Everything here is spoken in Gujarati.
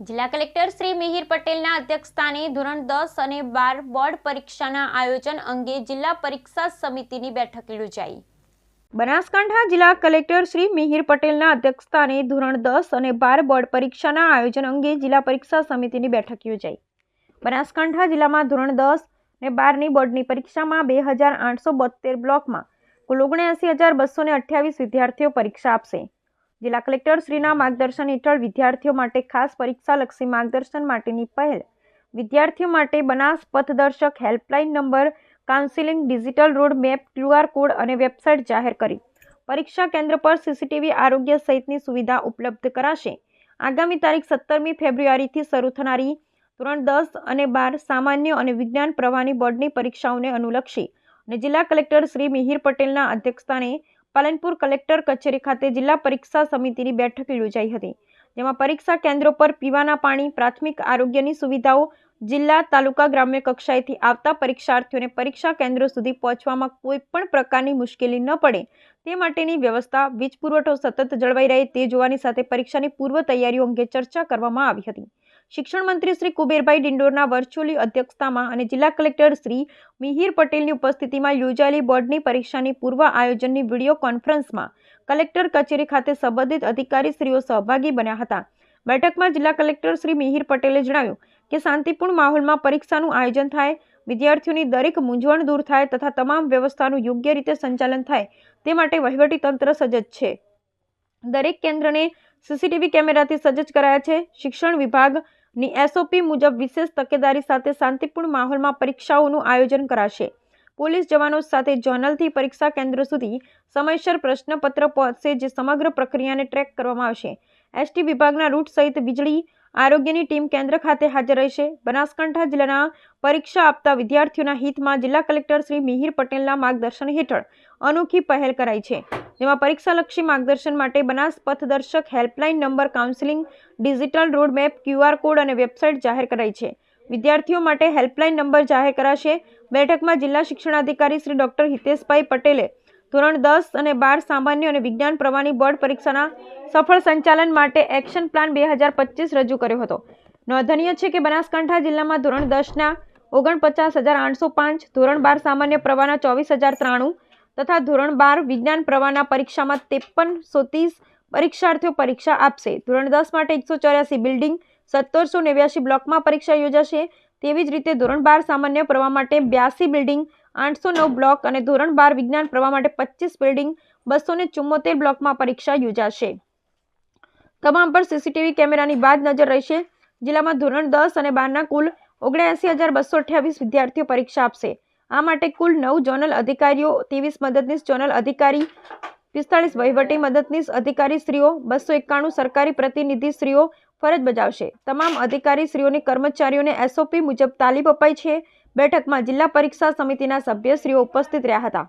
જિલ્લા કલેક્ટર શ્રી મિહિર પટેલના અધ્યક્ષસ્થાને ધોરણ દસ અને બાર બોર્ડ પરીક્ષાના આયોજન અંગે જિલ્લા પરીક્ષા સમિતિની બેઠક યોજાઈ. બનાસકાંઠા જિલ્લા કલેક્ટર શ્રી મિહિર પટેલના અધ્યક્ષસ્થાને ધોરણ દસ અને બાર બોર્ડ પરીક્ષાના આયોજન અંગે જિલ્લા પરીક્ષા સમિતિની બેઠક યોજાઈ. બનાસકાંઠા જિલ્લામાં ધોરણ દસ અને બારની બોર્ડની પરીક્ષામાં બે હજાર આઠસો બોતેર બ્લોકમાં કુલ ઓગણએંસી હજાર બસો અઠ્યાવીસ વિદ્યાર્થીઓ પરીક્ષા આપશે. જિલ્લા કલેક્ટર શ્રીના માર્ગદર્શન હેઠળ વિદ્યાર્થીઓ માટે ખાસ પરીક્ષાલક્ષી માર્ગદર્શન માટેની પહેલ. વિદ્યાર્થીઓ માટે Banas પથદર્શક helpline number, counselling digital road map QR code અને વેબસાઇટ જાહેર કરી. પરીક્ષા કેન્દ્ર પર સીસીટીવી આરોગ્ય સહિતની સુવિધા ઉપલબ્ધ કરાશે. આગામી તારીખ સત્તરમી ફેબ્રુઆરીથી શરૂ થનારી ધોરણ દસ અને બાર સામાન્ય અને વિજ્ઞાન પ્રવાહની બોર્ડની પરીક્ષાઓને અનુલક્ષી અને જિલ્લા કલેક્ટર શ્રી મિહિર પટેલના અધ્યક્ષસ્થાને પાલનપુર કલેક્ટર કચેરી ખાતે જિલ્લા પરીક્ષા સમિતિની બેઠક યોજાઈ હતી. જેમાં પરીક્ષા કેન્દ્રો પર પીવાના પાણી, પ્રાથમિક આરોગ્યની સુવિધાઓ, જિલ્લા, તાલુકા, ગ્રામ્ય કક્ષાએથી આવતા પરીક્ષાર્થીઓને પરીક્ષા કેન્દ્રો સુધી પહોંચવામાં કોઈ પણ પ્રકારની મુશ્કેલી ન પડે તે માટેની વ્યવસ્થા, વીજ પુરવઠો સતત જળવાઈ રહે તે જોવાની સાથે પરીક્ષાની પૂર્વ તૈયારીઓ અંગે ચર્ચા કરવામાં આવી હતી. શિક્ષણ મંત્રી શ્રી કુબેરભાઈ ડિંડોરના વર્ચ્યુઅલી અધ્યક્ષતામાં અને જિલ્લા કલેક્ટર શ્રી મિહિર પટેલની ઉપસ્થિતિમાં યોજાયેલી બોર્ડની પરીક્ષાની પૂર્વ આયોજનની વીડિયો કોન્ફરન્સમાં કલેક્ટર કચેરી ખાતે સંબંધિત અધિકારીશ્રીઓ સહભાગી બન્યા હતા. બેઠકમાં જિલ્લા કલેક્ટર શ્રી મિહિર પટેલે જણાવ્યું કે, શાંતિપૂર્ણ માહોલમાં પરીક્ષાનું આયોજન થાય, વિદ્યાર્થીઓની દરેક મૂંઝવણ દૂર થાય તથા તમામ વ્યવસ્થાનું યોગ્ય રીતે સંચાલન થાય તે માટે વહીવટીતંત્ર સજ્જ છે. દરેક કેન્દ્રને સીસીટીવી કેમેરાથી સજ્જ કરાયા છે. શિક્ષણ વિભાગની એસઓપી મુજબ વિશેષ તકેદારી સાથે શાંતિપૂર્ણ માહોલમાં પરીક્ષાઓનું આયોજન કરાશે. પોલીસ જવાનો સાથે જોનલથી પરીક્ષા કેન્દ્ર સુધી સમયસર પ્રશ્નપત્ર પહોંચશે જે સમગ્ર પ્રક્રિયાને ટ્રેક કરવામાં આવશે. એસટી વિભાગના રૂટ સહિત વીજળી આરોગ્યની ટીમ કેન્દ્ર ખાતે હાજર રહેશે. બનાસકાંઠા જિલ્લાના પરીક્ષા આપતા વિદ્યાર્થીઓના હિતમાં જિલ્લા કલેક્ટર શ્રી મિહિર પટેલના માર્ગદર્શન હેઠળ અનોખી પહેલ કરાઈ છે. જેમાં પરીક્ષાલક્ષી માર્ગદર્શન માટે Banas પથદર્શક helpline number counselling, digital road map QR code અને વેબસાઇટ જાહેર કરાઈ છે. વિદ્યાર્થીઓ માટે હેલ્પલાઇન નંબર જાહેર કરાશે. બેઠકમાં જિલ્લા શિક્ષણાધિકારી શ્રી ડોક્ટર હિતેશભાઈ પટેલે ધોરણ દસ અને બાર સામાન્ય અને વિજ્ઞાન પ્રવાહની બોર્ડ પરીક્ષાના સફળ સંચાલન માટે એક્શન પ્લાન બે હજાર પચીસ રજૂ કર્યો હતો. નોંધનીય છે કે બનાસકાંઠા જિલ્લામાં ધોરણ દસના ઓગણપચાસ હજાર આઠસો પાંચ, ધોરણ બાર સામાન્ય પ્રવાહના ચોવીસ હજાર ત્રાણું તથા ધોરણ બાર વિજ્ઞાન પ્રવાહના પરીક્ષામાં ત્રેપનસો ત્રીસ પરીક્ષાર્થીઓ પરીક્ષા આપશે. ધોરણ દસ માટે એકસો ચોર્યાસી બિલ્ડિંગ, સત્તરસો નેવ્યાસી બ્લોકમાં પરીક્ષા યોજાશે. તેવી જ રીતે ધોરણ બાર સામાન્ય પ્રવાહ માટે બ્યાસી બિલ્ડિંગ આઠસો નવ બ્લોક અને ધોરણ બાર વિજ્ઞાન પ્રવાહ માટે પચીસ બિલ્ડિંગ બસો ને ચુમ્મોતેર બ્લોકમાં પરીક્ષા યોજાશે. તમામ પર સીસીટીવી કેમેરાની બાદ નજર રહેશે. જિલ્લામાં ધોરણ દસ અને બારના કુલ ઓગણએંસી હજાર બસો અઠ્યાવીસ વિદ્યાર્થીઓ પરીક્ષા આપશે. આ માટે કુલ નવ જોનલ અધિકારીઓ, ત્રેવીસ મદદનીશ જોનલ અધિકારી, પિસ્તાળીસ વહીવટી મદદનીશ અધિકારીશ્રીઓ બસો એકાણું સરકારી પ્રતિનિધિશ્રીઓ ફરજ બજાવશે. તમામ અધિકારીશ્રીઓની કર્મચારીઓને એસઓપી મુજબ તાલીમ અપાઈ છે. બેઠકમાં જિલ્લા પરીક્ષા સમિતિના સભ્યશ્રીઓ ઉપસ્થિત રહ્યા હતા.